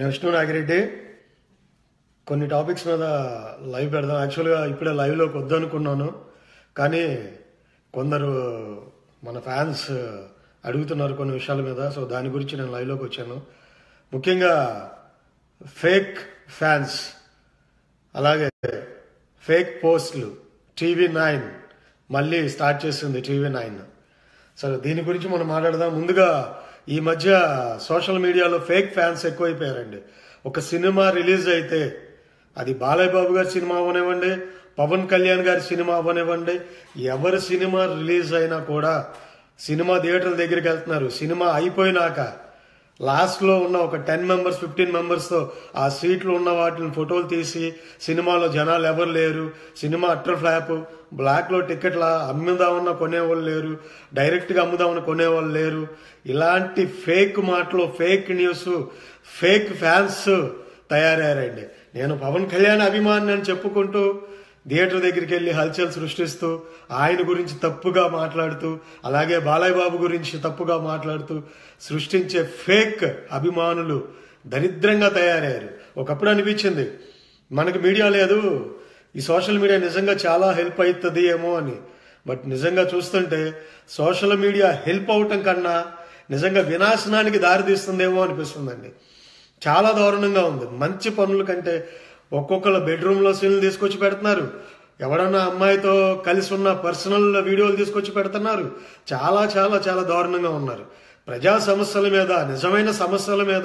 నేను విష్ణు నాగిరెడ్డి. కొన్ని టాపిక్స్ మీద లైవ్ పెడదాం. యాక్చువల్గా ఇప్పుడే లైవ్లోకి వద్దనుకున్నాను. కానీ కొందరు మన ఫ్యాన్స్ అడుగుతున్నారు కొన్ని విషయాల మీద. సో దాని గురించి నేను లైవ్లోకి వచ్చాను. ముఖ్యంగా ఫేక్ ఫ్యాన్స్ అలాగే ఫేక్ పోస్ట్లు టీవీ నైన్ మళ్ళీ స్టార్ట్ చేసింది టీవీ నైన్. సరే దీని గురించి మనం మాట్లాడదాం. ముందుగా ఈ మధ్య సోషల్ మీడియాలో ఫేక్ ఫ్యాన్స్ ఎక్కువైపోయారండి. ఒక సినిమా రిలీజ్ అయితే అది బాలయ్య బాబు గారి సినిమా అవనివ్వండి పవన్ కళ్యాణ్ గారి సినిమా అవనివ్వండి ఎవరి సినిమా రిలీజ్ అయినా కూడా సినిమా థియేటర్ల దగ్గరికి వెళ్తున్నారు. సినిమా అయిపోయినాక లాస్ట్లో ఉన్న ఒక టెన్ మెంబర్స్ ఫిఫ్టీన్ మెంబర్స్తో ఆ సీట్లు ఉన్న వాటిని ఫోటోలు తీసి సినిమాలో జనాలు ఎవరు లేరు సినిమా అట్టర్ ఫ్లాప్ బ్లాక్లో టికెట్ల అమ్ముదామన్న కొనేవాళ్ళు లేరు డైరెక్ట్గా అమ్ముదామని కొనేవాళ్ళు లేరు. ఇలాంటి ఫేక్ మాటలు ఫేక్ న్యూస్ ఫేక్ ఫ్యాన్స్ తయారయ్యారండి. నేను పవన్ కళ్యాణ్ అభిమాని అని చెప్పుకుంటూ థియేటర్ దగ్గరికి వెళ్ళి హల్చల్ సృష్టిస్తూ ఆయన గురించి తప్పుగా మాట్లాడుతూ అలాగే బాలయ్య బాబు గురించి తప్పుగా మాట్లాడుతూ సృష్టించే ఫేక్ అభిమానులు దరిద్రంగా తయారయ్యారు. ఒకప్పుడు అనిపించింది మనకి మీడియా లేదు ఈ సోషల్ మీడియా నిజంగా చాలా హెల్ప్ అవుతుంది ఏమో అని. బట్ నిజంగా చూస్తుంటే సోషల్ మీడియా హెల్ప్ అవటం కన్నా నిజంగా వినాశనానికి దారితీస్తుందేమో అనిపిస్తుందండి. చాలా దారుణంగా ఉంది. మంచి పనుల కంటే ఒక్కొక్కళ్ళ బెడ్రూమ్లో సీన్లు తీసుకొచ్చి పెడుతున్నారు. ఎవడన్నా అమ్మాయితో కలిసి ఉన్న పర్సనల్ వీడియోలు తీసుకొచ్చి పెడుతున్నారు. చాలా చాలా చాలా దారుణంగా ఉన్నారు. ప్రజా సమస్యల మీద నిజమైన సమస్యల మీద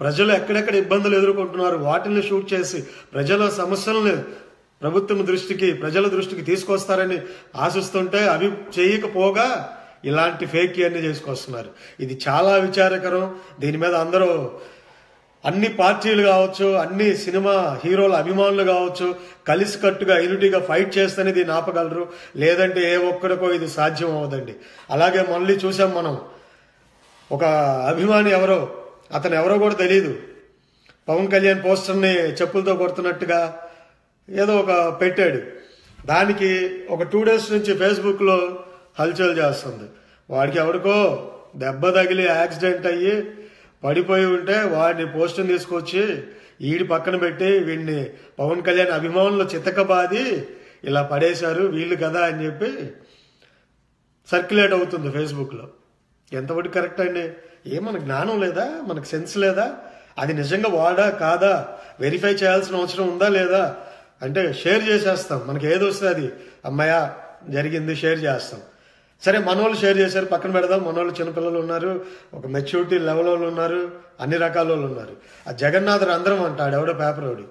ప్రజలు ఎక్కడెక్కడ ఇబ్బందులు ఎదుర్కొంటున్నారు వాటిని షూట్ చేసి ప్రజల సమస్యలను ప్రభుత్వం దృష్టికి ప్రజల దృష్టికి తీసుకొస్తారని ఆశిస్తుంటే అవి చేయకపోగా ఇలాంటి ఫేక్ అన్ని చేసుకొస్తున్నారు. ఇది చాలా విచారకరం. దీని మీద అందరూ అన్ని పార్టీలు కావచ్చు అన్ని సినిమా హీరోల అభిమానులు కావచ్చు కలిసికట్టుగా యూనిటీగా ఫైట్ చేస్తేనే దీన్ని ఆపగలరు. లేదంటే ఏ ఒక్కడికో ఇది సాధ్యం అవ్వదండి. అలాగే మళ్ళీ చూసాం మనం ఒక అభిమాని ఎవరో అతను ఎవరో కూడా తెలియదు పవన్ కళ్యాణ్ పోస్టర్ని చెప్పులతో కొడుతున్నట్టుగా ఏదో ఒక పెట్టాడు. దానికి ఒక టూ డేస్ నుంచి ఫేస్బుక్లో హల్చల్ చేస్తుంది. వాడికి ఎవరికో దెబ్బ తగిలి యాక్సిడెంట్ అయ్యి పడిపోయి ఉంటే వాడిని పోస్టుని తీసుకొచ్చి ఈడి పక్కన పెట్టి వీడిని పవన్ కళ్యాణ్ అభిమానులు చితకబాది ఇలా పడేశారు వీళ్ళు కదా అని చెప్పి సర్క్యులేట్ అవుతుంది ఫేస్బుక్లో. ఎంతవరకు కరెక్ట్ అండి? ఏ మన జ్ఞానం లేదా? మనకు సెన్స్ లేదా? అది నిజంగా వాడా కాదా? వెరిఫై చేయాల్సిన అవసరం ఉందా లేదా? అంటే షేర్ చేసేస్తాం. మనకి ఏది వస్తే అది. అమ్మాయ జరిగింది షేర్ చేస్తాం. సరే మనోళ్ళు షేర్ చేశారు. పక్కన పెడదాం. మనోళ్ళు చిన్నపిల్లలు ఉన్నారు. ఒక మెచ్యూరిటీ లెవెల్ వాళ్ళు ఉన్నారు. అన్ని రకాల వాళ్ళు ఉన్నారు. ఆ జగన్నాథ్ రంధ్రం అంట. ఆడెవడో పేపర్ ఓడి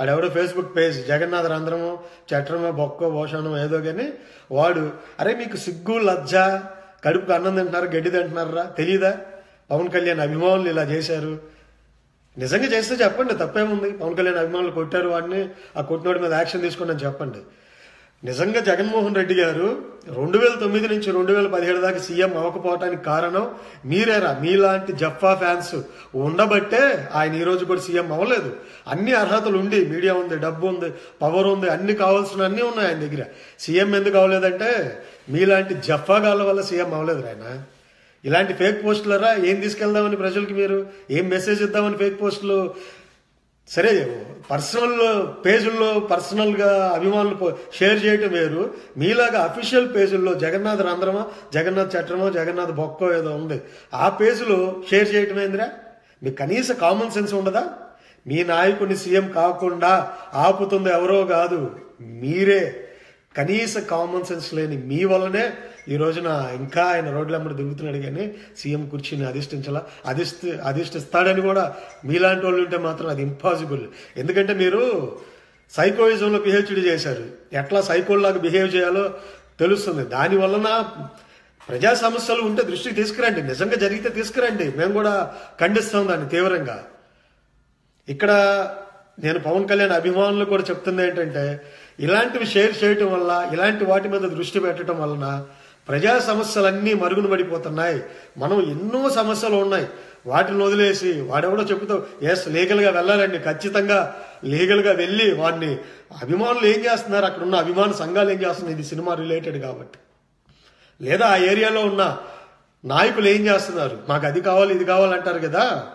ఆడెవడో ఫేస్బుక్ పేజ్ జగన్నాథ్ రంధ్రము చట్రమో బొక్కో భోషణం ఏదో కానీ వాడు అరే మీకు సిగ్గు లజ్జ కడుపుకు అన్నం తింటున్నారు గడ్డి తింటున్నారా తెలియదా పవన్ కళ్యాణ్ అభిమానులు ఇలా చేశారు. నిజంగా చేస్తే చెప్పండి. తప్పేముంది? పవన్ కళ్యాణ్ అభిమానులు కొట్టారు వాడిని. ఆ కొట్టినోడి మీద యాక్షన్ తీసుకోండి అని చెప్పండి. నిజంగా జగన్మోహన్ రెడ్డి గారు రెండు వేల తొమ్మిది నుంచి రెండు వేల పదిహేడు దాకా సీఎం అవ్వకపోవటానికి కారణం మీరేరా. మీలాంటి జఫ్ఫా ఫ్యాన్స్ ఉండబట్టే ఆయన ఈ రోజు కూడా సీఎం అవ్వలేదు. అన్ని అర్హతలు ఉండి మీడియా ఉంది డబ్బు ఉంది పవర్ ఉంది అన్ని కావాల్సిన అన్నీ ఉన్నాయి ఆయన దగ్గర. సీఎం ఎందుకు అవ్వలేదంటే మీలాంటి గాల వల్ల సీఎం అవ్వలేదు ఆయన ఇలాంటి ఫేక్ పోస్టులరా? ఏం తీసుకెళ్దామని ప్రజలకి మీరు? ఏం మెసేజ్ ఇద్దామని ఫేక్ పోస్టులు? సరే పర్సనల్ పేజుల్లో పర్సనల్గా అభిమానులు షేర్ చేయటం వేరు. మీలాగా అఫీషియల్ పేజుల్లో జగన్నాథ్ రంధ్రమా జగన్నాథ్ చట్రమో జగన్నాథ్ బొక్కో ఏదో ఉంది. ఆ పేజీలో షేర్ చేయటం ఏందిరా? మీకు కనీస కామన్ సెన్స్ ఉండదా? మీ నాయకుడిని సీఎం కాకుండా ఆపుతుంది ఎవరో కాదు మీరే. కనీస కామన్ సెన్స్ లేని మీ వల్లనే ఈ రోజున ఇంకా ఆయన రోడ్లమ్మడి దిగుతున్నాడు కానీ సీఎం కుర్చీని అధిష్ఠించాలా అధిష్ఠి అధిష్ఠిస్తాడని కూడా మీలాంటి వాళ్ళు ఉంటే మాత్రం అది ఇంపాసిబుల్ ఎందుకంటే మీరు సైకోయిజంలో పిహెచ్డి చేశారు. ఎట్లా సైకోల్లాగా బిహేవ్ చేయాలో తెలుస్తుంది. దాని వలన ప్రజా సమస్యలు ఉంటే దృష్టికి తీసుకురండి. నిజంగా జరిగితే తీసుకురండి. మేము కూడా ఖండిస్తాం దాన్ని తీవ్రంగా. ఇక్కడ నేను పవన్ కళ్యాణ్ అభిమానులు కూడా చెప్తుంది ఏంటంటే ఇలాంటివి షేర్ చేయటం వల్ల ఇలాంటి వాటి మీద దృష్టి పెట్టడం వలన ప్రజా సమస్యలన్నీ మరుగున పడిపోతున్నాయి. మనం ఎన్నో సమస్యలు ఉన్నాయి. వాటిని వదిలేసి వాడెవడో చెబుతావు ఎస్ లీగల్గా వెళ్ళాలండి ఖచ్చితంగా లీగల్గా వెళ్ళి వాడిని. అభిమానులు ఏం చేస్తున్నారు? అక్కడ ఉన్న అభిమాన సంఘాలు ఏం చేస్తున్నాయి? ఇది సినిమా రిలేటెడ్ కాబట్టి. లేదా ఆ ఏరియాలో ఉన్న నాయకులు ఏం చేస్తున్నారు? మాకు అది కావాలి ఇది కావాలంటారు కదా.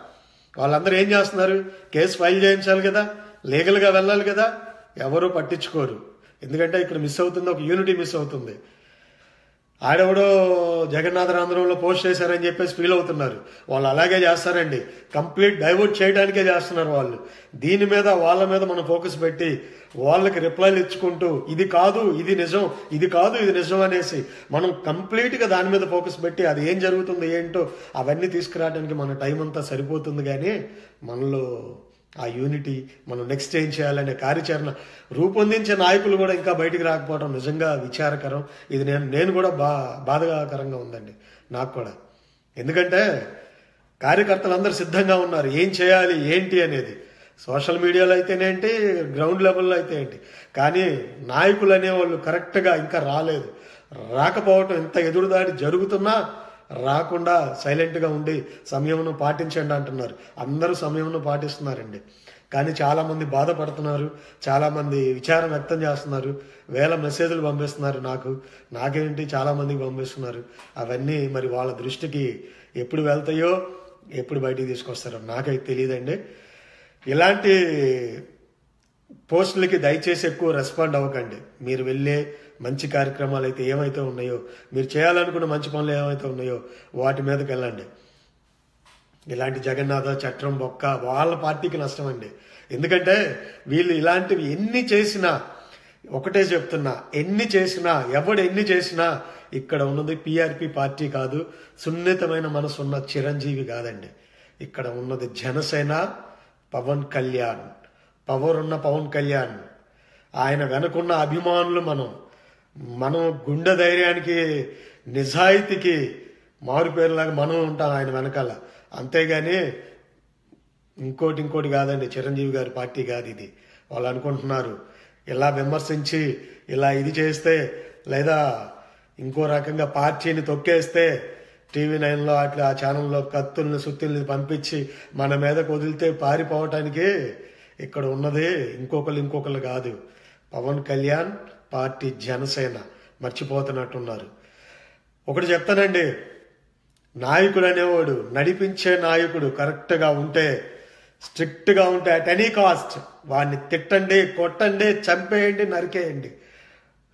వాళ్ళందరూ ఏం చేస్తున్నారు? కేసు ఫైల్ చేయించాలి కదా. లీగల్గా వెళ్ళాలి కదా. ఎవరు పట్టించుకోరు. ఎందుకంటే ఇక్కడ మిస్ అవుతుంది ఒక యూనిటీ మిస్ అవుతుంది. ఆడెవడో జగన్నాథరాంధ్రంలో పోస్ట్ చేశారని చెప్పేసి ఫీల్ అవుతున్నారు. వాళ్ళు అలాగే చేస్తారండి. కంప్లీట్ డైవర్ట్ చేయడానికే చేస్తున్నారు వాళ్ళు. దీని మీద వాళ్ళ మీద మనం ఫోకస్ పెట్టి వాళ్ళకి రిప్లైలు ఇచ్చుకుంటూ ఇది కాదు ఇది నిజం ఇది కాదు ఇది నిజం అనేసి మనం కంప్లీట్గా దాని మీద ఫోకస్ పెట్టి అది ఏం జరుగుతుంది ఏంటో అవన్నీ తీసుకురావడానికి మన టైం అంతా సరిపోతుంది కానీ మనలో ఆ యూనిటీ మనం నెక్స్ట్ ఏం చేయాలనే కార్యాచరణ రూపొందించే నాయకులు కూడా ఇంకా బయటికి రాకపోవడం నిజంగా విచారకరం. ఇది నేను నేను కూడా బా బాధాకరంగా ఉందండి. నాకు కూడా. ఎందుకంటే కార్యకర్తలందరూ సిద్ధంగా ఉన్నారు. ఏం చేయాలి ఏంటి అనేది. సోషల్ మీడియాలో అయితేనేంటి గ్రౌండ్ లెవెల్లో అయితే ఏంటి. కానీ నాయకులు అనేవాళ్ళు కరెక్ట్గా ఇంకా రాలేదు. రాకపోవటం ఎంత ఎదురుదాడి జరుగుతున్నా రాకుండా సైలెంట్గా ఉండి సమయంను పాటించండి అంటున్నారు. అందరూ సమయంను పాటిస్తున్నారండి. కానీ చాలామంది బాధపడుతున్నారు. చాలామంది విచారం వ్యక్తం చేస్తున్నారు. వేల మెసేజ్లు పంపిస్తున్నారు నాకు. నాకేంటి చాలామందికి పంపిస్తున్నారు. అవన్నీ మరి వాళ్ళ దృష్టికి ఎప్పుడు వెళ్తాయో ఎప్పుడు బయటికి తీసుకొస్తారో నాకైతే తెలియదండి. ఇలాంటి పోస్టులకి దయచేసి ఎక్కువ రెస్పాండ్ అవ్వకండి. మీరు వెళ్ళే మంచి కార్యక్రమాలు అయితే ఏమైతే ఉన్నాయో మీరు చేయాలనుకున్న మంచి పనులు ఏమైతే ఉన్నాయో వాటి మీదకి వెళ్ళండి. ఇలాంటి జగన్నాథ చట్రం బొక్క వాళ్ళ పార్టీకి నష్టం అండి. ఎందుకంటే వీళ్ళు ఇలాంటివి ఎన్ని చేసినా ఒకటే చెప్తున్నా ఎన్ని చేసినా ఎవడు ఎన్ని చేసినా ఇక్కడ ఉన్నది పిఆర్పి పార్టీ కాదు సున్నితమైన మనసు ఉన్న చిరంజీవి కాదండి. ఇక్కడ ఉన్నది జనసేన పవన్ కళ్యాణ్. పవర్ ఉన్న పవన్ కళ్యాణ్. ఆయన వెనుకున్న అభిమానులు మనం. మనం గుండె ధైర్యానికి నిజాయితీకి మారుపేరులాగా మనం ఉంటాం ఆయన వెనకాల. అంతేగాని ఇంకోటి ఇంకోటి కాదండి. చిరంజీవి గారి పార్టీ కాదు ఇది. వాళ్ళు అనుకుంటున్నారు ఇలా విమర్శించి ఇలా ఇది చేస్తే లేదా ఇంకో రకంగా పార్టీని తొక్కేస్తే టీవీ నైన్లో అట్లా ఆ ఛానల్లో కత్తుల్ని సుత్తుల్ని పంపించి మన మీదకు వదిలితే పారిపోవటానికి ఇక్కడ ఉన్నది ఇంకొకరు ఇంకొకరు కాదు. పవన్ కళ్యాణ్ పార్టీ జనసేన. మర్చిపోతున్నట్టున్నారు. ఒకటి చెప్తానండి. నాయకుడు అనేవాడు నడిపించే నాయకుడు కరెక్ట్గా ఉంటే స్ట్రిక్ట్గా ఉంటే అట్ ఎనీ కాస్ట్ వాడిని తిట్టండి కొట్టండి చంపేయండి నరికేయండి.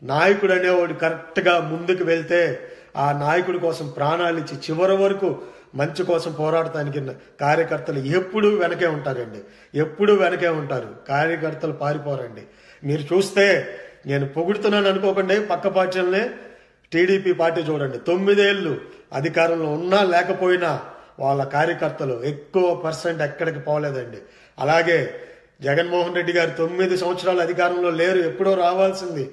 నాయకుడు అనేవాడు కరెక్ట్గా ముందుకు వెళ్తే ఆ నాయకుడి కోసం ప్రాణాలు ఇచ్చి చివరి వరకు మంచి కోసం పోరాడటానికి కార్యకర్తలు ఎప్పుడూ వెనకే ఉంటారండి. ఎప్పుడూ వెనకే ఉంటారు. కార్యకర్తలు పారిపోరండి. మీరు చూస్తే నేను పొగుడుతున్నాను అనుకోకండి పక్క పార్టీలనే టీడీపీ పార్టీ చూడండి. తొమ్మిదేళ్ళు అధికారంలో ఉన్నా లేకపోయినా వాళ్ళ కార్యకర్తలు ఎక్కువ పర్సెంట్ ఎక్కడికి పోలేదండి. అలాగే జగన్మోహన్ రెడ్డి గారు తొమ్మిది సంవత్సరాలు అధికారంలో లేరు ఎప్పుడో రావాల్సింది.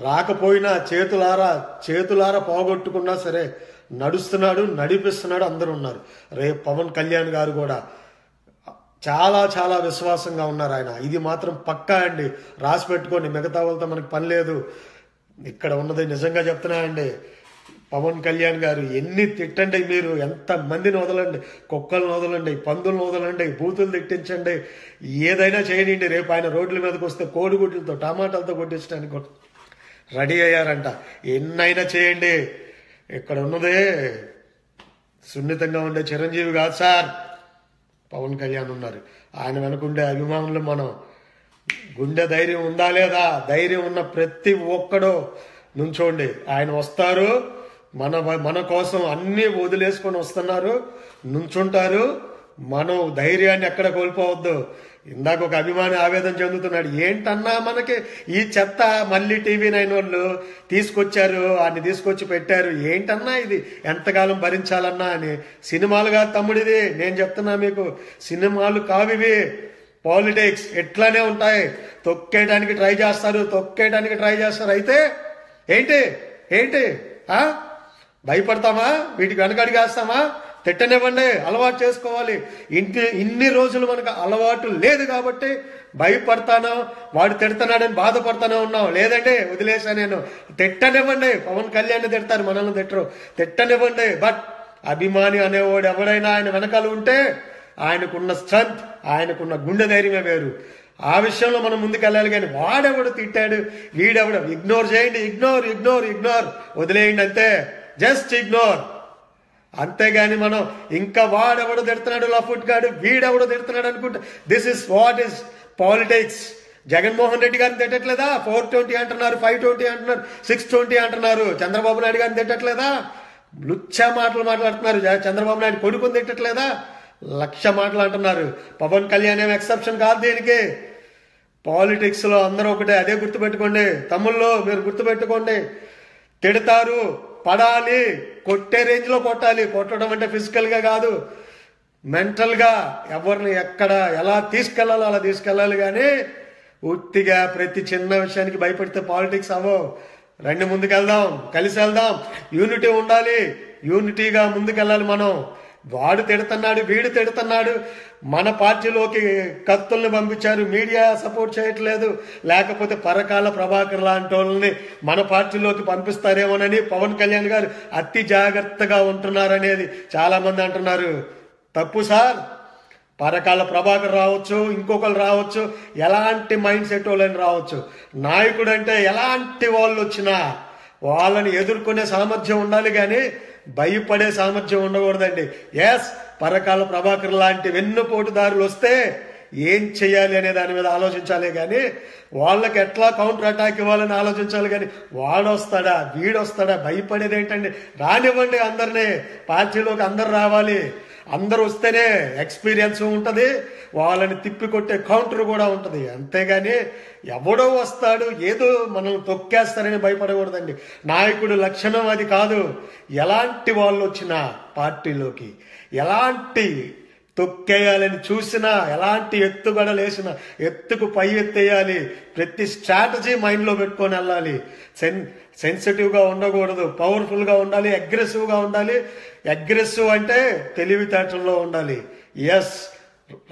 రాకపోయినా చేతులారా చేతులారా పోగొట్టుకున్నా సరే నడుస్తున్నాడు నడిపిస్తున్నాడు అందరూ ఉన్నారు. రేపు పవన్ కళ్యాణ్ గారు కూడా చాలా చాలా విశ్వాసంగా ఉన్నారు ఆయన. ఇది మాత్రం పక్కా అండి. రాసి పెట్టుకోండి. మిగతా వాళ్ళతో మనకి పని లేదు. ఇక్కడ ఉన్నది నిజంగా చెప్తున్నా అండి. పవన్ కళ్యాణ్ గారు ఎన్ని తిట్టండి మీరు. ఎంత మందిని వదలండి. కుక్కలను వదలండి. పందులను వదలండి. బూతులు తిట్టించండి. ఏదైనా చేయనండి రేపు ఆయన రోడ్ల మీదకి వస్తే కోడిగుడ్లతో టమాటాలతో కొట్టించడానికి రెడీ అయ్యారంట. ఎన్నైనా చేయండి. ఇక్కడ ఉన్నదే? సున్నితంగా ఉండే చిరంజీవి కాదు సార్. పవన్ కళ్యాణ్ ఉన్నారు. ఆయన వెనుకుండే అభిమానులు మనం. గుండె ధైర్యం ఉందా లేదా? ధైర్యం ఉన్న ప్రతి ఒక్కడో నుంచోండి. ఆయన వస్తారు. మన మన కోసం అన్నీ వదిలేసుకొని వస్తున్నారు. నుంచుంటారు. మనం ధైర్యాన్ని ఎక్కడ కోల్పోవద్దు. ఇందాక ఒక అభిమాని ఆవేదన చెందుతున్నాడు. ఏంటన్నా మనకి ఈ చెత్త మళ్ళీ టీవీ నైన్ వాళ్ళు తీసుకొచ్చారు వాడిని తీసుకొచ్చి పెట్టారు. ఏంటన్నా ఇది? ఎంతకాలం భరించాలన్నా అని. సినిమాలుగా తమ్ముడిది. నేను చెప్తున్నా మీకు. సినిమాలు కావివి పాలిటిక్స్ ఎట్లానే ఉంటాయి. తొక్కేయడానికి ట్రై చేస్తారు. తొక్కేయడానికి ట్రై చేస్తారు. అయితే ఏంటి? ఏంటి? భయపడతామా? వీటికి వెనకడిగేస్తామా తిట్టనివ్వండి అలవాటు చేసుకోవాలి. ఇంటి ఇన్ని రోజులు మనకు అలవాటు లేదు కాబట్టి భయపడతాను వాడు తిడతానాడని బాధపడతానే ఉన్నాం. లేదంటే వదిలేసా నేను. తిట్టనివ్వండి పవన్ కళ్యాణ్ తిడతారు మనల్ని తిట్టరు. తిట్టనివ్వండి బట్ అభిమాని అనేవాడు ఎవడైనా ఆయన వెనకాల ఉంటే ఆయనకున్న స్ట్రెంత్ ఆయనకున్న గుండె ధైర్యమే వేరు. ఆ విషయంలో మనం ముందుకెళ్ళాలి కానీ వాడెవడు తిట్టాడు వీడెవడు? ఇగ్నోర్ చేయండి ఇగ్నోర్ ఇగ్నోర్ ఇగ్నోర్ వదిలేయండి అంతే. జస్ట్ ఇగ్నోర్ అంతేగాని మనం ఇంకా వాడెవడో తిడుతున్నాడు లఫుట్ గాడు? వీడెవడో తిడుతున్నాడు అనుకుంటా. This is what is politics Jaganmohan Reddy గారిని తిట్టట్లేదా? ఫోర్ ట్వంటీ అంటున్నారు ఫైవ్ ట్వంటీ అంటున్నారు సిక్స్ ట్వంటీ అంటున్నారు. చంద్రబాబు నాయుడు గారిని తిట్టట్లేదా? లుచ్చ మాటలు మాట్లాడుతున్నారు. చంద్రబాబు నాయుడు కొడుకుని తిట్టట్లేదా? లక్ష మాటలు అంటున్నారు. పవన్ కళ్యాణ్ ఏం ఎక్సెప్షన్ కాదు దీనికి. పాలిటిక్స్లో అందరూ ఒకటే. అదే గుర్తుపెట్టుకోండి. తమ్ముళ్ళు మీరు గుర్తుపెట్టుకోండి. తిడతారు. పడాలి కొట్టే రేంజ్లో కొట్టాలి. కొట్టడం అంటే ఫిజికల్గా కాదు మెంటల్గా ఎవరిని ఎక్కడ ఎలా తీసుకెళ్ళాలో అలా తీసుకెళ్ళాలి కానీ ఉత్తిగా ప్రతి చిన్న విషయానికి భయపడితే పాలిటిక్స్ అవ్వవు. రండి ముందుకెళ్దాం కలిసి వెళ్దాం యూనిటీ ఉండాలి యూనిటీగా ముందుకెళ్ళాలి మనం. వాడు తిడుతున్నాడు వీడు తిడుతున్నాడు. మన పార్టీలోకి కత్తుల్ని పంపించారు మీడియా సపోర్ట్ చేయట్లేదు. లేకపోతే పరకాల ప్రభాకర్ లాంటి వాళ్ళని మన పార్టీలోకి పంపిస్తారేమోనని పవన్ కళ్యాణ్ గారు అతి జాగ్రత్తగా ఉంటున్నారనేది చాలామంది అంటున్నారు. తప్పు సార్. పరకాల ప్రభాకర్ రావచ్చు ఇంకొకరు రావచ్చు ఎలాంటి మైండ్ సెట్ వాళ్ళని రావచ్చు. నాయకుడు అంటే ఎలాంటి వాళ్ళు వచ్చినా వాళ్ళని ఎదుర్కొనే సామర్థ్యం ఉండాలి కానీ భయపడే సామర్థ్యం ఉండకూడదండి. ఎస్ పరకాల ప్రభాకర్ లాంటి వెన్నుపోటుదారులు వస్తే ఏం చేయాలి అనే దాని మీద ఆలోచించాలి కానీ వాళ్ళకి ఎట్లా కౌంటర్ అటాక్ ఇవ్వాలని ఆలోచించాలి కానీ వాడొస్తాడా వీడొస్తాడా భయపడేది ఏంటండి రానివ్వండి అందరినీ. పార్టీలోకి అందరు రావాలి. అందరూ వస్తేనే ఎక్స్పీరియన్స్ ఉంటుంది. వాళ్ళని తిప్పికొట్టే కౌంటర్ కూడా ఉంటుంది. అంతేగాని ఎవడో వస్తాడు ఏదో మనం తొక్కేస్తారని భయపడకూడదండి. నాయకుడు లక్షణం అది కాదు. ఎలాంటి వాళ్ళు వచ్చినా పార్టీలోకి ఎలాంటి తొక్కేయాలని చూసినా ఎలాంటి ఎత్తుగడలేసినా ఎత్తుకు పై ఎత్తేయాలి. ప్రతి స్ట్రాటజీ మైండ్లో పెట్టుకొని వెళ్ళాలి. సెన్ సెన్సిటివ్గా ఉండకూడదు. పవర్ఫుల్గా ఉండాలి. అగ్రెసివ్గా ఉండాలి. అగ్రెసివ్ అంటే తెలివితేటల్లో ఉండాలి. ఎస్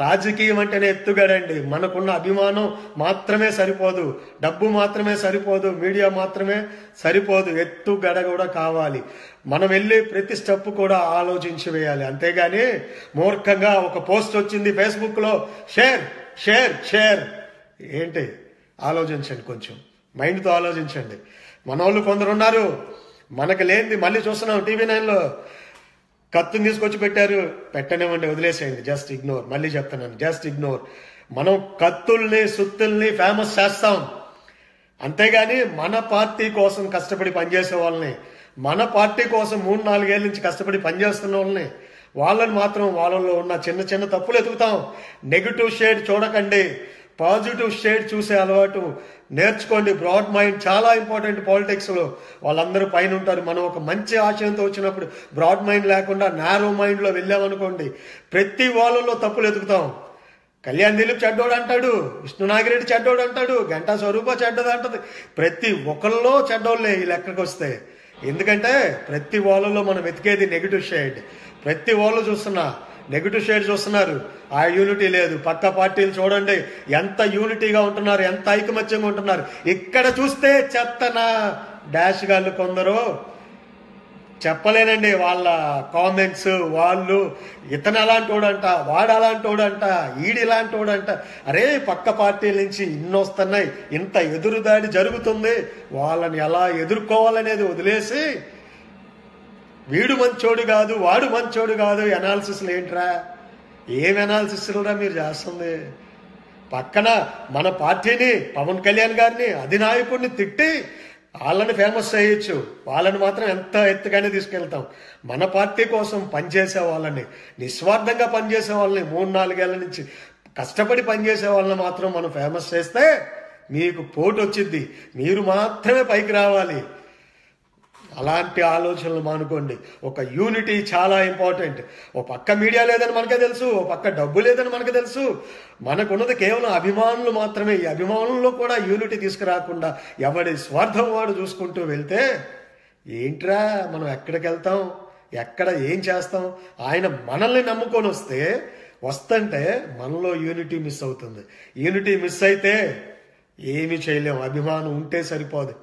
రాజకీయం అంటేనే ఎత్తుగడండి. మనకున్న అభిమానం మాత్రమే సరిపోదు. డబ్బు మాత్రమే సరిపోదు. మీడియా మాత్రమే సరిపోదు. ఎత్తుగడ కూడా కావాలి. మనం వెళ్ళి ప్రతి స్టెప్ కూడా ఆలోచించి వేయాలి. అంతేగాని మూర్ఖంగా ఒక పోస్ట్ వచ్చింది ఫేస్బుక్లో షేర్ షేర్ షేర్. ఏంటి? ఆలోచించండి కొంచెం. మైండ్తో ఆలోచించండి. మన వాళ్ళు కొందరు ఉన్నారు మనకు లేనిది మళ్ళీ చూస్తున్నాం టీవీ నైన్లో. కత్తుని తీసుకొచ్చి పెట్టారు. పెట్టనివ్వండి వదిలేసేయండి. జస్ట్ ఇగ్నోర్ మళ్ళీ చెప్తున్నాను. జస్ట్ ఇగ్నోర్ మనం కత్తుల్ని సుత్తుల్ని ఫేమస్ చేస్తాం. అంతేగాని మన పార్టీ కోసం కష్టపడి పనిచేసే వాళ్ళని మన పార్టీ కోసం మూడు నాలుగేళ్ళ నుంచి కష్టపడి పనిచేస్తున్న వాళ్ళని వాళ్ళని మాత్రం వాళ్ళలో ఉన్న చిన్న చిన్న తప్పులు ఎదుగుతాం. నెగిటివ్ షేడ్ చూడకండి. పాజిటివ్ షేడ్ చూసే అలవాటు నేర్చుకోండి. బ్రాడ్ మైండ్ చాలా ఇంపార్టెంట్ పాలిటిక్స్లో వాళ్ళందరూ పైన ఉంటారు. మనం ఒక మంచి ఆశయంతో వచ్చినప్పుడు బ్రాడ్ మైండ్ లేకుండా నారో మైండ్లో వెళ్ళామనుకోండి ప్రతి వాళ్ళలో తప్పులు ఎదుగుతాం. కళ్యాణ్ దిలీప్ చెడ్డోడు అంటాడు విష్ణు నాగిరెడ్డి చెడ్డోడు అంటాడు గంటా స్వరూప చెడ్డది అంటది. ప్రతి ఒక్కళ్ళలో చెడ్డోళ్ళే ఈ లెక్కకు వస్తే. ఎందుకంటే ప్రతి వాళ్ళలో మనం వెతికేది నెగిటివ్ షేడ్ ప్రతి వాళ్ళు చూస్తున్నా నెగిటివ్ షేడ్ చూస్తున్నారు ఆ యూనిటీ లేదు. పక్క పార్టీలు చూడండి. ఎంత యూనిటీగా ఉంటున్నారు ఎంత ఐకమత్యంగా ఉంటున్నారు. ఇక్కడ చూస్తే చెత్తన? డాష్ గాళ్ళు కొందరు చెప్పలేనండి. వాళ్ళ కామెంట్స్ వాళ్ళు ఇతను అలాంటి వాడంట వాడు అలాంటి వాడంట ఈడు ఇలాంటి వాడంట అరే పక్క పార్టీల నుంచి ఇన్ని వస్తున్నాయి ఇంత ఎదురుదాడి జరుగుతుంది. వాళ్ళని ఎలా ఎదుర్కోవాలనేది వదిలేసి వీడు మంచోడు కాదు వాడు మంచోడు కాదు ఎనాలిసిస్లు ఏంట్రా? ఏం ఎనాలిసిస్ మీరు చేస్తుంది? పక్కన మన పార్టీని పవన్ కళ్యాణ్ గారిని అధినాయకుడిని తిట్టి వాళ్ళని ఫేమస్ చేయొచ్చు. వాళ్ళని మాత్రం ఎంత ఎత్తుగానే తీసుకెళ్తాం. మన పార్టీ కోసం పనిచేసే వాళ్ళని నిస్వార్థంగా పనిచేసే వాళ్ళని మూడు నాలుగేళ్ళ నుంచి కష్టపడి పనిచేసే వాళ్ళని మాత్రం మనం ఫేమస్ చేస్తే మీకు పోటు వచ్చింది మీరు మాత్రమే పైకి రావాలి. అలాంటి ఆలోచనలు మానుకోండి. ఒక యూనిటీ చాలా ఇంపార్టెంట్. ఓ పక్క మీడియా లేదని మనకే తెలుసు ఓ పక్క డబ్బు లేదని మనకు తెలుసు. మనకున్నది కేవలం అభిమానులు మాత్రమే. ఈ అభిమానుల్లో కూడా యూనిటీ తీసుకురాకుండా ఎవడి స్వార్థం వాడు చూసుకుంటూ వెళ్తే ఏంట్రా మనం ఎక్కడికి వెళ్తాం? ఎక్కడ ఏం చేస్తాం? ఆయన మనల్ని నమ్ముకొని వస్తే వస్తుంటే మనలో యూనిటీ మిస్ అవుతుంది. యూనిటీ మిస్ అయితే ఏమీ చేయలేం. అభిమానం ఉంటే సరిపోదు.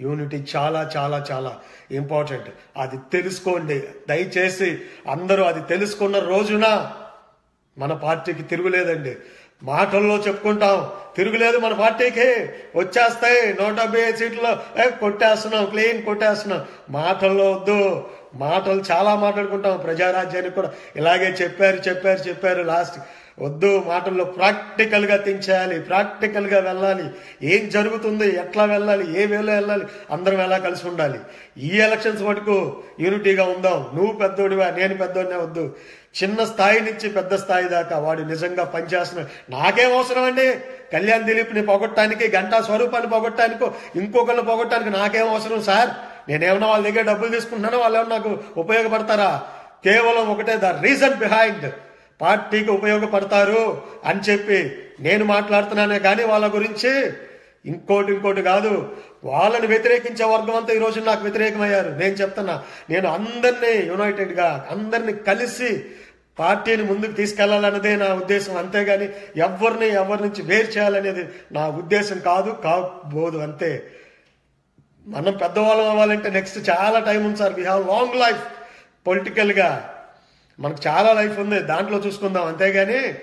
యూనిటీ చాలా చాలా చాలా ఇంపార్టెంట్. అది తెలుసుకోండి. దయచేసి అందరూ అది తెలుసుకున్న రోజున మన పార్టీకి తిరుగులేదండి. మాటల్లో చెప్పుకుంటాం. తిరుగులేదు మన పార్టీకి. వచ్చేస్తాయి. నూట డెబ్బై ఐదు సీట్లు ఏ, కొట్టేస్తున్నాం. క్లీన్ కొట్టేస్తున్నాం. మాటల్లో వద్దు. మాటలు చాలా మాట్లాడుకుంటాం. ప్రజారాజ్యానికి కూడా. ఇలాగే చెప్పారు చెప్పారు చెప్పారు లాస్ట్. వద్దు మాటల్లో ప్రాక్టికల్గా తెంచేయాలి ప్రాక్టికల్గా వెళ్ళాలి. ఏం జరుగుతుంది ఎట్లా వెళ్ళాలి ఏ వేలో వెళ్ళాలి అందరం ఎలా కలిసి ఉండాలి? ఈ ఎలక్షన్స్ మటుకు యూనిటీగా ఉందాం. నువ్వు పెద్దోడివా నేను పెద్దోడినే వద్దు. చిన్న స్థాయి నుంచి పెద్ద స్థాయి దాకా వాడు నిజంగా పనిచేస్తున్నాడు. నాకేం అవసరం అండి? కళ్యాణ్ దిలీప్ని పోగొట్టడానికి గంటా స్వరూపాన్ని పోగొట్టడానికో ఇంకొకరిని పోగొట్టడానికి నాకేం అవసరం సార్? నేనేమన్నా వాళ్ళ దగ్గర డబ్బులు తీసుకుంటున్నానో? వాళ్ళు నాకు ఉపయోగపడతారా? కేవలం ఒకటే ద రీజన్ బిహైండ్ పార్టీకి ఉపయోగపడతారు అని చెప్పి నేను మాట్లాడుతున్నానే కానీ వాళ్ళ గురించి ఇంకోటి ఇంకోటి కాదు. వాళ్ళని వ్యతిరేకించే వర్గం అంతా ఈ నాకు వ్యతిరేకమయ్యారు. నేను చెప్తున్నా నేను అందరినీ యునైటెడ్గా అందరినీ కలిసి పార్టీని ముందుకు తీసుకెళ్ళాలన్నదే నా ఉద్దేశం. అంతేగాని ఎవరిని ఎవరి నుంచి వేరు చేయాలనేది నా ఉద్దేశం కాదు కాబోదు అంతే. మనం పెద్దవాళ్ళం అవ్వాలంటే నెక్స్ట్ చాలా టైం ఉంది sir. We have long life పొలిటికల్గా మనకు చాలా లైఫ్ ఉంది దాంట్లో చూసుకుందాం. అంతేగాని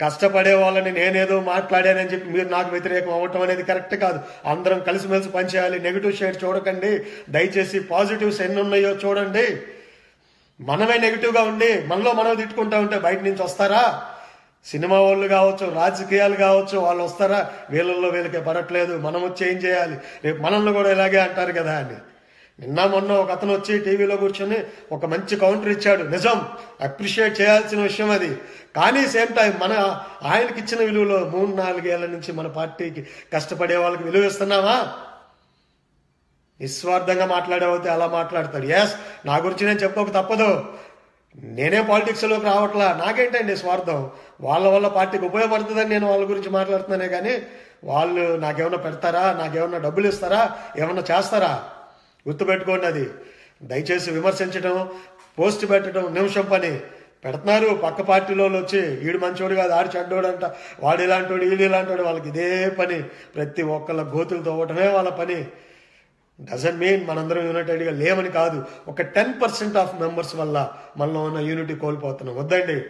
కష్టపడే వాళ్ళని నేనేదో మాట్లాడానని చెప్పి మీరు నాకు వ్యతిరేకం అవ్వటం అనేది కరెక్ట్ కాదు. అందరం కలిసిమెలిసి పనిచేయాలి నెగిటివ్ షేడ్ చూడకండి. దయచేసి పాజిటివ్స్ ఎన్ని ఉన్నాయో చూడండి. మనమే నెగిటివ్గా ఉండి మనలో మనం తిట్టుకుంటా ఉంటే బయట నుంచి వస్తారా? సినిమా వాళ్ళు కావచ్చు రాజకీయాలు కావచ్చు వాళ్ళు వస్తారా? వీళ్ళల్లో వీళ్ళకి పడట్లేదు. మనం వచ్చి ఏం చేయాలి. రేపు మనల్ని కూడా ఇలాగే అంటారు కదా అని. నిన్న మొన్న ఒక అతను వచ్చి టీవీలో కూర్చొని ఒక మంచి కౌంటర్ ఇచ్చాడు. నిజం. అప్రిషియేట్ చేయాల్సిన విషయం అది. కానీ సేమ్ టైం మన ఆయనకి ఇచ్చిన విలువలో మూడు నాలుగేళ్ళ నుంచి మన పార్టీకి కష్టపడే వాళ్ళకి విలువ ఇస్తున్నామా నిస్వార్థంగా మాట్లాడేవతే అలా మాట్లాడతాడు. ఎస్ నా గురించి నేను చెప్పక తప్పదు. నేనే పాలిటిక్స్లోకి రావట్లా? నాకేంటండి స్వార్థం? వాళ్ళ వల్ల పార్టీకి ఉపయోగపడుతుందని నేను వాళ్ళ గురించి మాట్లాడుతున్నానే కానీ వాళ్ళు నాకేమన్నా పెడతారా? నాకేమన్నా డబ్బులు ఇస్తారా? ఏమన్నా చేస్తారా? గుర్తుపెట్టుకోండి అది. దయచేసి విమర్శించడం పోస్ట్ పెట్టడం నిమిషం పని. పెడుతున్నారు పక్క పార్టీలో వచ్చి ఈడు మంచోడు కాదు ఆడు చెడ్డోడు అంట వాడు ఇలాంటోడు వీళ్ళు ఇలాంటోడు వాళ్ళకి ఇదే పని. ప్రతి ఒక్కళ్ళ గోతులు తవ్వటమే వాళ్ళ పని. డజన్ మీన్ మనందరం యునైటెడ్గా లేమని కాదు ఒక టెన్ పర్సెంట్ ఆఫ్ మెంబర్స్ వల్ల మనలో ఉన్న యూనిటీ కోల్పోతున్నాం. వద్దండి.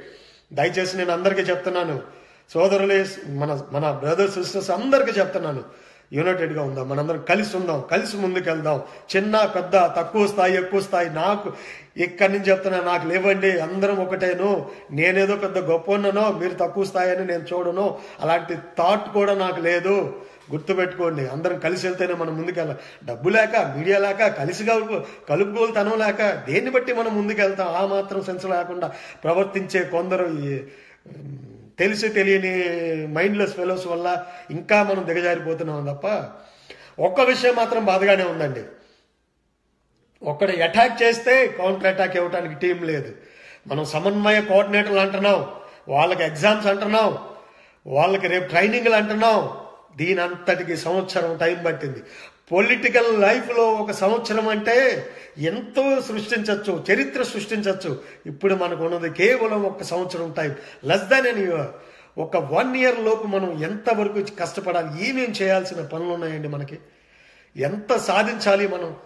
దయచేసి నేను అందరికీ చెప్తున్నాను. సోదరులే మన మన బ్రదర్స్ సిస్టర్స్ అందరికీ చెప్తున్నాను. యునైటెడ్గా ఉందాం. మనందరం కలిసి ఉందాం. కలిసి ముందుకెళ్దాం. చిన్న పెద్ద తక్కువ స్థాయి ఎక్కువ స్థాయి. నాకు ఇక్కడి నుంచి చెప్తున్నా నాకు లేవండి. అందరం ఒకటేను. నేనేదో పెద్ద గొప్ప ఉన్నానో మీరు తక్కువ స్థాయి అని నేను చూడను. అలాంటి థాట్ కూడా నాకు లేదు. గుర్తుపెట్టుకోండి. అందరం కలిసి వెళ్తేనే మనం ముందుకెళ్ళాలి డబ్బు లేక మీడియా లేక కలిసి కలుపుకోలు తనం లేక దేన్ని బట్టి మనం ముందుకెళ్తాం? ఆ మాత్రం సెన్స్ లేకుండా ప్రవర్తించే కొందరు ఈ తెలిసి తెలియని మైండ్లెస్ ఫెలోస్ వల్ల ఇంకా మనం దిగజారిపోతున్నాం తప్ప ఒక్క విషయం మాత్రం బాధగానే ఉందండి. ఒక్కడు అటాక్ చేస్తే కౌంటర్ అటాక్ ఇవ్వడానికి టీం లేదు. మనం సమన్వయ కోఆర్డినేటర్లు అంటున్నాం వాళ్ళకి ఎగ్జామ్స్ అంటున్నాం వాళ్ళకి రేపు ట్రైనింగ్లు అంటున్నాం. దీని అంతటికి సంవత్సరం టైం పట్టింది. పొలిటికల్ లైఫ్లో ఒక సంవత్సరం అంటే ఎంతో సృష్టించవచ్చు చరిత్ర సృష్టించవచ్చు ఇప్పుడు మనకు ఉన్నది కేవలం ఒక సంవత్సరం టైం లెస్ దాన్ ఎన్ ఒక వన్ ఇయర్ లోపు మనం ఎంతవరకు కష్టపడాలి? ఏమేం చేయాల్సిన పనులు ఉన్నాయండి మనకి. ఎంత సాధించాలి మనం?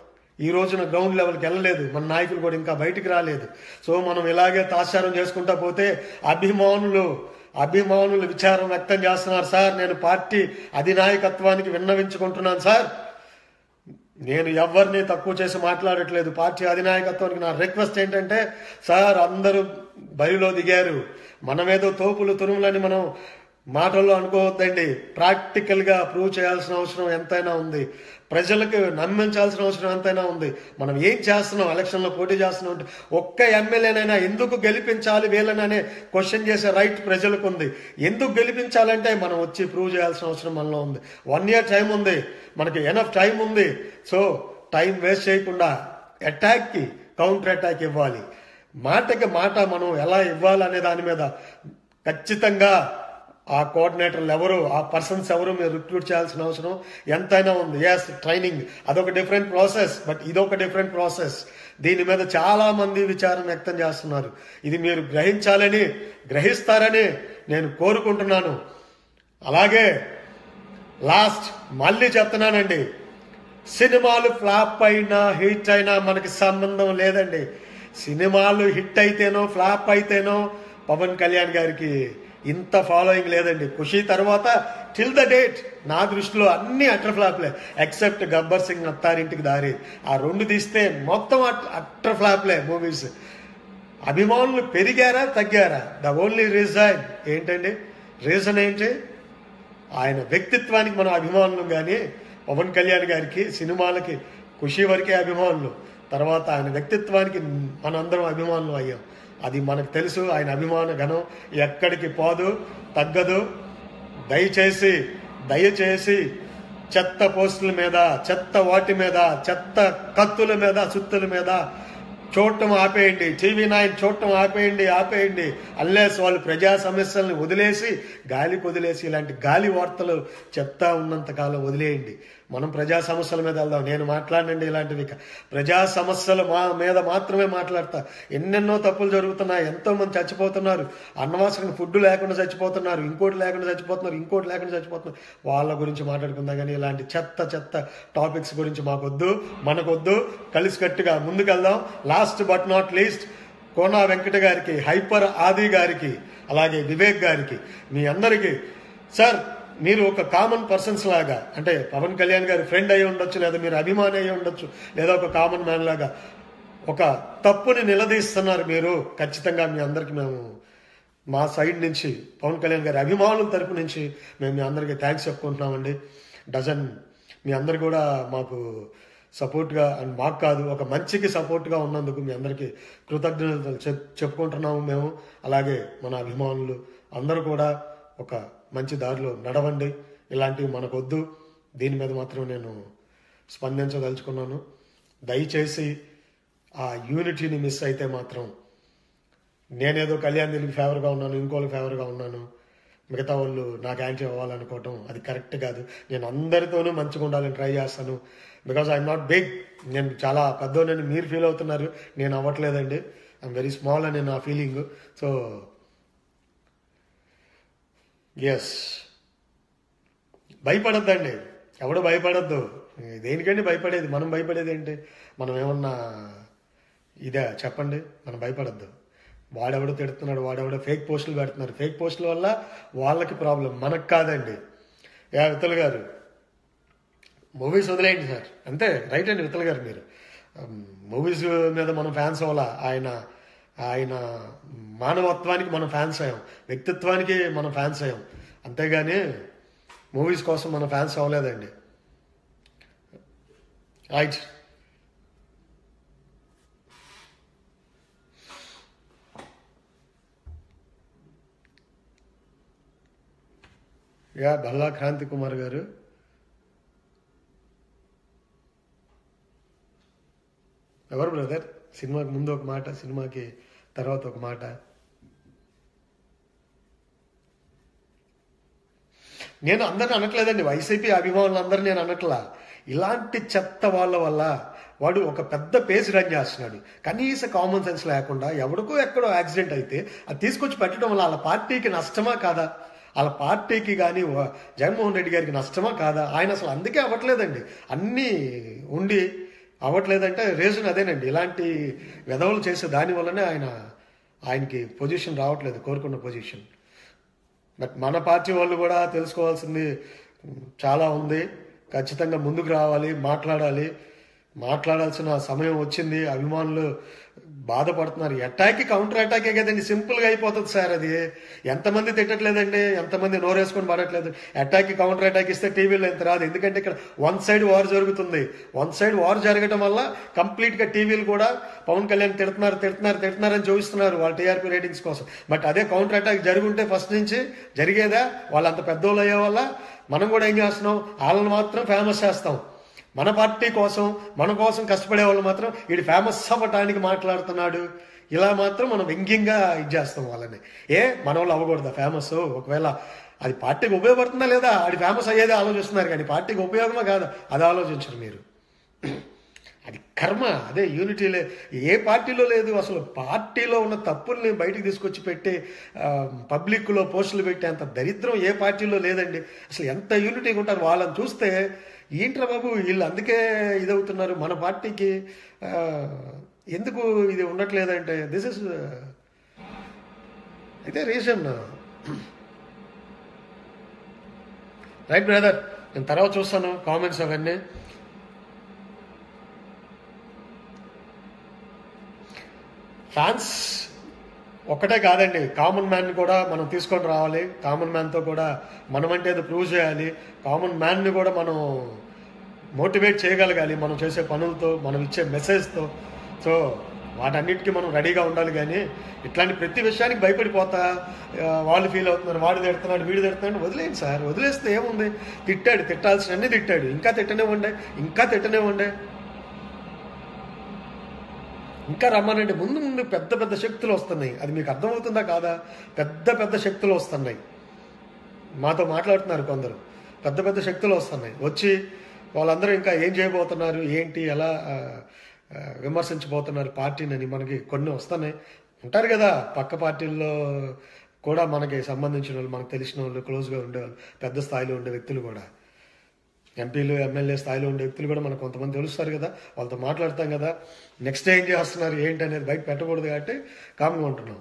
ఈ రోజున గ్రౌండ్ లెవెల్కి వెళ్ళలేదు. మన నాయకులు కూడా ఇంకా బయటికి రాలేదు. సో మనం ఇలాగే తాత్సారం చేసుకుంటా పోతే అభిమానులు అభిమానులు విచారం వ్యక్తం చేస్తున్నారు సార్. నేను పార్టీ అధినాయకత్వానికి విన్నవించుకుంటున్నాను సార్. నేను ఎవరిని తక్కువ చేసి మాట్లాడట్లేదు. పార్టీ అధినాయకత్వానికి నా రిక్వెస్ట్ ఏంటంటే సార్ అందరూ బరిలో దిగారు. మనమేదో తోపులు తురుములని మనం మాటల్లో అనుకోవద్దండి. ప్రాక్టికల్గా ప్రూవ్ చేయాల్సిన అవసరం ఎంతైనా ఉంది. ప్రజలకు నమ్మించాల్సిన అవసరం ఎంతైనా ఉంది. మనం ఏం చేస్తున్నాం? ఎలక్షన్లో పోటీ చేస్తున్నాం అంటే ఒక్క ఎమ్మెల్యేనైనా ఎందుకు గెలిపించాలి వీళ్ళననే క్వశ్చన్ చేసే రైట్ ప్రజలకు ఉంది ఎందుకు గెలిపించాలంటే మనం వచ్చి ప్రూవ్ చేయాల్సిన అవసరం మనలో ఉంది. వన్ ఇయర్ టైం ఉంది. మనకి ఎనఫ్ టైం ఉంది. సో టైం వేస్ట్ చేయకుండా అటాక్కి కౌంటర్ అటాక్ ఇవ్వాలి. మాటకి మాట మనం ఎలా ఇవ్వాలనే దాని మీద ఖచ్చితంగా ఆ కోఆర్డినేటర్లు ఎవరు ఆ పర్సన్స్ ఎవరు మీరు రిక్రూట్ చేయాల్సిన అవసరం ఎంతైనా ఉంది. ఎస్ ట్రైనింగ్ అదొక డిఫరెంట్ ప్రాసెస్ బట్ ఇదొక డిఫరెంట్ ప్రాసెస్ దీని మీద చాలా మంది విచారం వ్యక్తం చేస్తున్నారు. ఇది మీరు గ్రహించాలని గ్రహిస్తారని నేను కోరుకుంటున్నాను. అలాగే లాస్ట్ మళ్ళీ చెప్తున్నానండి. సినిమాలు ఫ్లాప్ అయినా హిట్ అయినా మనకి సంబంధం లేదండి. సినిమాలు హిట్ అయితేనో ఫ్లాప్ అయితేనో పవన్ కళ్యాణ్ గారికి ఇంత ఫాలోయింగ్ లేదండి. ఖుషి తర్వాత టిల్ ద డేట్ నా దృష్టిలో అన్ని అట్రఫ్లాప్లే ఎక్సెప్ట్ గబ్బర్ సింగ్ అత్తారింటికి దారి. ఆ రెండు తీస్తే మొత్తం అట్టర్ ఫ్లాప్లే మూవీస్ అభిమానులు పెరిగారా తగ్గారా? ద ఓన్లీ రీజన్ ఏంటండి? రీజన్ ఏంటి? ఆయన వ్యక్తిత్వానికి మనం అభిమానులు కానీ పవన్ కళ్యాణ్ గారికి సినిమాలకి ఖుషి వరకే అభిమానులు. తర్వాత ఆయన వ్యక్తిత్వానికి మనందరం అభిమానులు అయ్యాం. అది మనకు తెలుసు ఆయన అభిమాన గణం ఎక్కడికి పోదు తగ్గదు. దయచేసి దయచేసి చెత్త పోస్టుల మీద చెత్త వాటి మీద చెత్త కత్తుల మీద సుత్తుల మీద చూడటం ఆపేయండి. టీవీ నైన్ చూడటం ఆపేయండి ఆపేయండి. అల్లేసి వాళ్ళు ప్రజా సమస్యల్ని వదిలేసి గాలికి వదిలేసి ఇలాంటి గాలి వార్తలు చెప్తా ఉన్నంతకాలం వదిలేయండి. మనం ప్రజా సమస్యల మీద వెళ్దాం. నేను మాట్లాడండి ఇలాంటివి ప్రజా సమస్యల మా మీద మాత్రమే మాట్లాడతా. ఎన్నెన్నో తప్పులు జరుగుతున్నాయి. ఎంతోమంది చచ్చిపోతున్నారు. అన్నవాసన ఫుడ్ లేకుండా చచ్చిపోతున్నారు. ఇంకోటి లేకుండా చచ్చిపోతున్నారు. ఇంకోటి లేకుండా చచ్చిపోతున్నారు. వాళ్ళ గురించి మాట్లాడుకుందాం కానీ ఇలాంటి చెత్త చెత్త టాపిక్స్ గురించి మాకొద్దు మనకొద్దు. కలిసికట్టుగా ముందుకెళ్దాం. Last but not least Kona Venkata గారికి హైపర్ ఆది గారికి అలాగే వివేక్ గారికి మీ అందరికీ. సార్ మీరు ఒక కామన్ పర్సన్స్ లాగా అంటే పవన్ కళ్యాణ్ గారి ఫ్రెండ్ అయి ఉండొచ్చు లేదా మీరు అభిమాని అయి ఉండొచ్చు లేదా ఒక కామన్ మ్యాన్ లాగా ఒక తప్పుని నిలదీస్తున్నారు మీరు ఖచ్చితంగా మీ అందరికి మేము మా సైడ్ నుంచి పవన్ కళ్యాణ్ గారి అభిమానుల తరపు నుంచి మేము మీ అందరికీ థ్యాంక్స్ చెప్పుకుంటున్నామండి. డజన్ మీ అందరు కూడా మాకు సపోర్ట్గా అండ్ మాకు కాదు ఒక మంచికి సపోర్ట్గా ఉన్నందుకు మీ అందరికీ కృతజ్ఞతలు చెప్ చెప్పుకుంటున్నాము మేము. అలాగే మన అభిమానులు అందరూ కూడా ఒక మంచి దారిలో నడవండి. ఇలాంటివి మనకొద్దు. దీని మీద మాత్రం నేను స్పందించదలుచుకున్నాను. దయచేసి ఆ యూనిటీని మిస్ అయితే మాత్రం నేనేదో కళ్యాణ్ దీనికి ఫేవర్గా ఉన్నాను ఇంకోళ్ళు ఫేవర్గా ఉన్నాను మిగతా వాళ్ళు నాకు యాంటీ అవ్వాలనుకోవటం అది కరెక్ట్ కాదు. నేను అందరితోనూ మంచిగా ఉండాలని ట్రై చేస్తాను. బికాజ్ ఐఎమ్ నాట్ బిగ్ నేను చాలా పెద్దోనని మీరు ఫీల్ అవుతున్నారు. నేను అవ్వట్లేదండి. ఐఎమ్ వెరీ స్మాల్ అని నా ఫీలింగ్ సో ఎస్ భయపడద్దండి. ఎవడు భయపడద్దు. దేనికండి భయపడేది? మనం భయపడేది ఏంటి? మనం ఏమన్నా ఇదే? చెప్పండి. మనం భయపడద్దు. వాడెవడో తిడుతున్నాడు వాడెవడో ఫేక్ పోస్టులు పెడుతున్నారు. ఫేక్ పోస్టుల వల్ల వాళ్ళకి ప్రాబ్లం మనకు కాదండి. యా విత్తలు గారు. మూవీస్ వదిలేయండి సార్. అంతే రైట్ అండి విత్తల్ గారు మీరు. మూవీస్ మీద మనం ఫ్యాన్స్ అవ్వాలా? ఆయన ఆయన మానవత్వానికి మనం ఫ్యాన్స్ అయ్యాం. వ్యక్తిత్వానికి మనం ఫ్యాన్స్ అయ్యాం. అంతేగాని మూవీస్ కోసం మన ఫ్యాన్స్ అవ్వలేదండి. రైట్ యా భల్లా క్రాంతి కుమార్ గారు. ఎవరు బ్రదర్? సినిమాకి ముందు ఒక మాట సినిమాకి తర్వాత ఒక మాట. నేను అందరిని అనట్లేదండి. వైసీపీ అభిమానులు అందరూ నేను అనట్లా. ఇలాంటి చెత్త వాళ్ళ వల్ల వాడు ఒక పెద్ద పేజ్ రన్ చేస్తున్నాడు. కనీస కామన్ సెన్స్ లేకుండా ఎవడికో ఎక్కడో యాక్సిడెంట్ అయితే అది తీసుకొచ్చి పెట్టడం వల్ల వాళ్ళ పార్టీకి నష్టమా కాదా? వాళ్ళ పార్టీకి కానీ జగన్మోహన్ రెడ్డి గారికి నష్టమా కాదా? ఆయన అసలు అందుకే అవ్వట్లేదండి. అన్నీ ఉండి అవ్వట్లేదంటే రీజన్ అదేనండి. ఇలాంటి వెధవలు చేసే దానివల్లనే ఆయన ఆయనకి పొజిషన్ రావట్లేదు కోరుకున్న పొజిషన్ బట్ మన పార్టీ వాళ్ళు కూడా తెలుసుకోవాల్సింది చాలా ఉంది. ఖచ్చితంగా ముందుకు రావాలి మాట్లాడాలి. మాట్లాడాల్సిన సమయం వచ్చింది. అభిమానులు బాధపడుతున్నారు. అటాక్ కౌంటర్ అటాకే కదండి. సింపుల్గా అయిపోతుంది సార్ అది. ఎంతమంది తిట్టట్లేదండి? ఎంతమంది నోరేసుకొని పడట్లేదు? అటాక్ కౌంటర్ అటాక్ ఇస్తే టీవీలో ఎంత రాదు. ఎందుకంటే ఇక్కడ వన్ సైడ్ వార్ జరుగుతుంది. వన్ సైడ్ వార్ జరగడం వల్ల కంప్లీట్గా టీవీలు కూడా పవన్ కళ్యాణ్ తిడుతున్నారు తిడుతున్నారు తిడుతున్నారని చూపిస్తున్నారు వాళ్ళ టీఆర్పీ రేటింగ్స్ కోసం. బట్ అదే కౌంటర్ అటాక్ జరుగుంటే ఫస్ట్ నుంచి జరిగేదా? వాళ్ళు అంత పెద్దోళ్ళు అయ్యే వల్ల మనం కూడా ఏం చేస్తున్నాం? వాళ్ళని మాత్రం ఫేమస్ చేస్తాం. మన పార్టీ కోసం మన కోసం కష్టపడే వాళ్ళు మాత్రం వీడు ఫేమస్ అవ్వటానికి మాట్లాడుతున్నాడు. ఇలా మాత్రం మనం వ్యంగ్యంగా ఇది చేస్తాం వాళ్ళని. ఏ మన వాళ్ళు అవ్వకూడదా? ఫేమస్ ఒకవేళ అది పార్టీకి ఉపయోగపడుతుందా లేదా? అది ఫేమస్ అయ్యేది ఆలోచిస్తున్నారు కానీ పార్టీకి ఉపయోగమా కాదు? అది ఆలోచించరు మీరు. అది కర్మ అదే యూనిటీలే ఏ పార్టీలో లేదు అసలు పార్టీలో ఉన్న తప్పుల్ని బయటికి తీసుకొచ్చి పెట్టి పబ్లిక్లో పోస్టులు పెట్టే అంత దరిద్రం ఏ పార్టీలో లేదండి. అసలు ఎంత యూనిటీగా ఉంటారు? వాళ్ళని చూస్తే ఏంట్రా బాబు వీళ్ళు అందుకే ఇదవుతున్నారు? మన పార్టీకి ఎందుకు ఇది ఉండట్లేదంటే దిస్ ఇస్ uh, అయితే రీజన్ రైట్ బ్రదర్ నేను తర్వాత చూస్తాను కామెంట్స్ అవన్నీ. ఫ్యాన్స్ ఒక్కటే కాదండి కామన్ మ్యాన్ కూడా మనం తీసుకొని రావాలి కామన్ మ్యాన్తో కూడా మనం అంటే ప్రూవ్ చేయాలి కామన్ మ్యాన్ని కూడా మనం మోటివేట్ చేయగలగాలి మనం చేసే పనులతో మనం ఇచ్చే మెసేజ్తో సో వాటన్నిటికీ మనం రెడీగా ఉండాలి కానీ ఇట్లాంటి ప్రతి విషయానికి భయపడిపోతా వాళ్ళు ఫీల్ అవుతున్నారు వాడు తిడుతున్నాడు వీడు తిడుతున్నాడు వదిలేయండి సార్ వదిలేస్తే ఏముంది? తిట్టాడు తిట్టాల్సినన్నీ తిట్టాడు ఇంకా తిట్టనే ఉండే ఇంకా తిట్టనే ఉండే ఇంకా రమ్మనండి. ముందు ముందు పెద్ద పెద్ద శక్తులు వస్తున్నాయి. అది మీకు అర్థమవుతుందా కాదా? పెద్ద పెద్ద శక్తులు వస్తున్నాయి. మాతో మాట్లాడుతున్నారు కొందరు. పెద్ద పెద్ద శక్తులు వస్తున్నాయి. వచ్చి వాళ్ళందరూ ఇంకా ఏం చేయబోతున్నారు? ఏంటి? ఎలా విమర్శించబోతున్నారు? పార్టీని మనకి కొన్ని వస్తున్నాయి. ఉంటారు కదా పక్క పార్టీల్లో కూడా మనకి సంబంధించిన వాళ్ళు మనకు తెలిసిన వాళ్ళు క్లోజ్గా ఉండేవాళ్ళు పెద్ద స్థాయిలో ఉండే వ్యక్తులు కూడా. ఎంపీలు ఎమ్మెల్యే స్థాయిలో ఉండే వ్యక్తులు కూడా మనకు కొంతమంది తెలుస్తారు కదా వాళ్ళతో మాట్లాడతాం కదా. నెక్స్ట్ ఏం చేస్తున్నారు ఏంటి అనేది బయట పెట్టకూడదు కాబట్టి కామ్గా ఉంటున్నాం.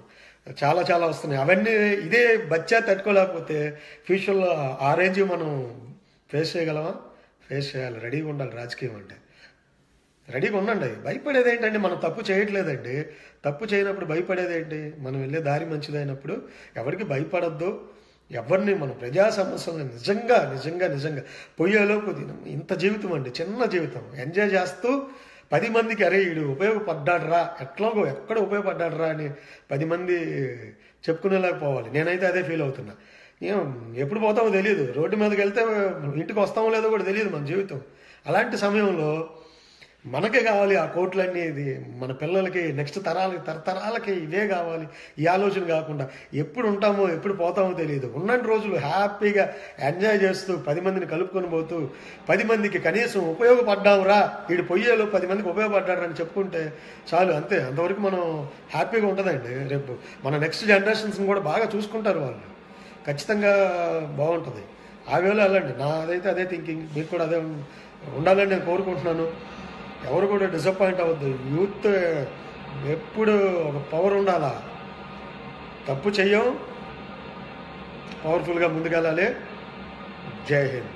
చాలా చాలా వస్తున్నాయి. అవన్నీ ఇదే బచ్చా తట్టుకోలేకపోతే ఫ్యూచర్లో ఆ రేంజ్ మనం ఫేస్ చేయగలమా? ఫేస్ చేయాలి. రెడీగా ఉండాలి రాజకీయం అంటే. రెడీగా ఉండండి. భయపడేది ఏంటండి? మనం తప్పు చేయట్లేదండి. తప్పు చేయనప్పుడు భయపడేది ఏంటి? మనం వెళ్ళే దారి మంచిదైనప్పుడు ఎవరికి భయపడద్దు. ఎవరిని మన ప్రజా సమస్యలను నిజంగా నిజంగా నిజంగా పొయ్యేలోపు దినం ఇంత జీవితం అండి చిన్న జీవితం. ఎంజాయ్ చేస్తూ పది మందికి అరే వీడు ఉపయోగపడ్డాడురా ఎట్లాగో ఎక్కడ ఉపయోగపడ్డాడురా అని పది మంది చెప్పుకునేలాగా పోవాలి. నేనైతే అదే ఫీల్ అవుతున్నా. ఏం ఎప్పుడు పోతామో తెలియదు రోడ్డు మీదకి వెళ్తే ఇంటికి వస్తామో లేదో కూడా తెలియదు మన జీవితం. అలాంటి సమయంలో మనకే కావాలి ఆ కోట్లన్నీ ఇది. మన పిల్లలకి నెక్స్ట్ తరాలకి తరతరాలకి ఇవే కావాలి. ఈ ఆలోచన కాకుండా ఎప్పుడు ఉంటామో ఎప్పుడు పోతామో తెలియదు. ఉన్నన్ని రోజులు హ్యాపీగా ఎంజాయ్ చేస్తూ పది మందిని కలుపుకొని పోతూ పది మందికి కనీసం ఉపయోగపడ్డాంరా వీడు పొయ్యేలో పది మందికి ఉపయోగపడ్డాడు అని చెప్పుకుంటే చాలు అంతే. అంతవరకు మనం హ్యాపీగా ఉంటుందండి రేపు. మన నెక్స్ట్ జనరేషన్స్ని కూడా బాగా చూసుకుంటారు వాళ్ళు. ఖచ్చితంగా బాగుంటుంది. ఆ వేళ వెళ్ళండి. నాదైతే అదే థింకింగ్ మీకు కూడా అదే ఉండాలని నేను కోరుకుంటున్నాను. ఎవరు కూడా డిసప్పాయింట్ అవ్వద్దు. యూత్ ఎప్పుడు ఒక పవర్ ఉండాలా? తప్పు చెయ్యం. పవర్ఫుల్గా ముందుకెళ్ళాలి. జై హింద్.